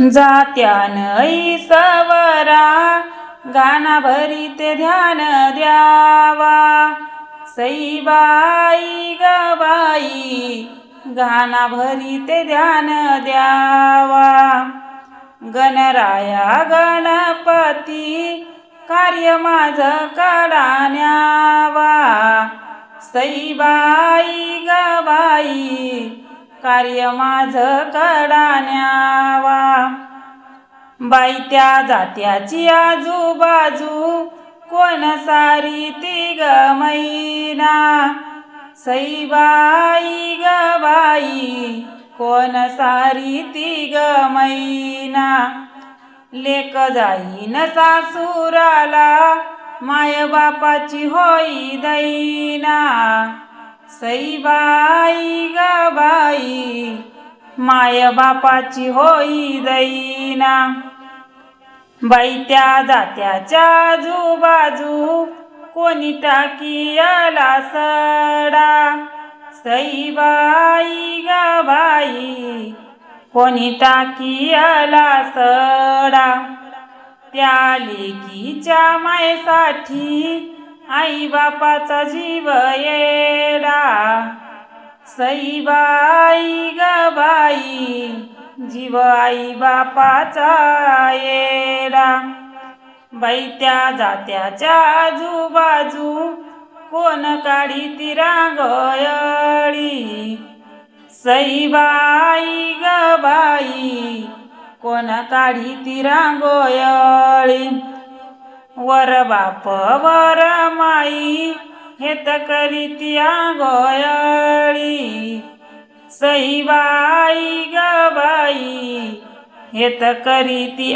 जात्यान सवरा गाना भरीते ध्यान द्यावा. सईबाई गबाई गाना भरीते ध्यान द्यावा. गणराया गणपती कार्य माझ कडाण्यावा सईबाई गबाई कार्य माझ कडाण्यावा. बाई त्या जात्याची आजूबाजू कोण सारी ती ग मैना. सईबाई ग बाई कोण सारी ती ग मैना. लेक जाईन सासुराला माय बापाची होई दैना. सईबाई ग बाई माय बापाची होई दैना. बाई त्या जात्याच्या आजूबाजू कोणी टाकी आला सडा सईबाई ग बाई कोणी टाकी आला सडा. त्या लेकीच्या मायसाठी आई बापाचा जीव येडा. सईबाई ग बाई जीव आई बापाचा येडा. बाई त्या जात्याच्या आजूबाजू कोण काढी ती रांगोळी? सईबाई ग बाई कोण काढी ती रांगोळी? वर बाप वर माई हे करीतिया करी ती सईबाई ग बाई हे तर करी ती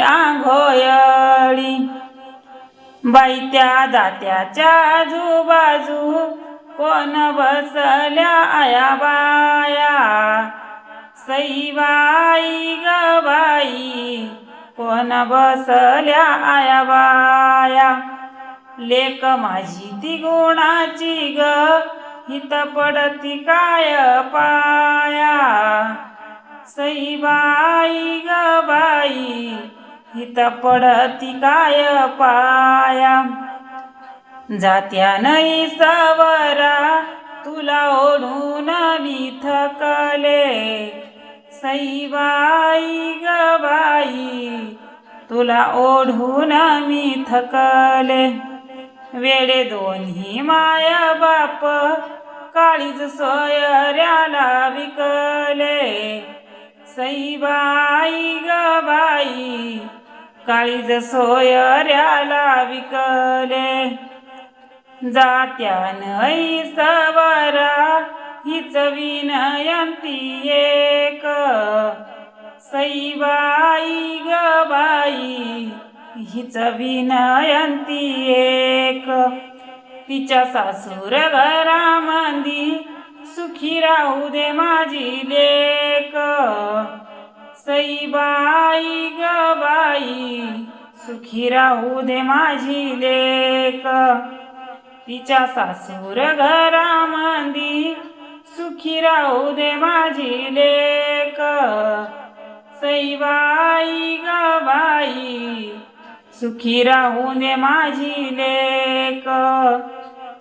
बाई त्या जात्याच्या आजूबाजू कोण बसल्या आया बाया. सईबाई बाई कोण बसल्या आया बाया लेक माझी ती गुणाची ग हित पडती काय पाया? सईबाई ग बाई हित पडती काय पाया? जात्या नाही सवरा तुला ओढून मी थकले. सईबाई ग बाई तुला ओढून मी थकले. वेडे दोन्ही माया बाप काळीज सोयऱ्याला विकले. सईबाई ग बाई काळीज सोयऱ्याला विकले. जात्या नई सवारा हिच विनयंती एक. सईबाई ग बाई हिच विनयंती एक. तिच्या सासूर घरामंदी सुखी राहू दे माझी लेक. सईबाई ग बाई सुखी राहू दे माझी लेक. तिच्या सासूर घरामंदी सुखी राहू दे माझी लेक. सईबाई गवाई सुखी राहू दे माझी लेक.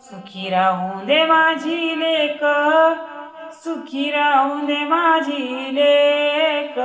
सुखी राहू दे माझी लेक. सुखी राहू दे माझी लेक.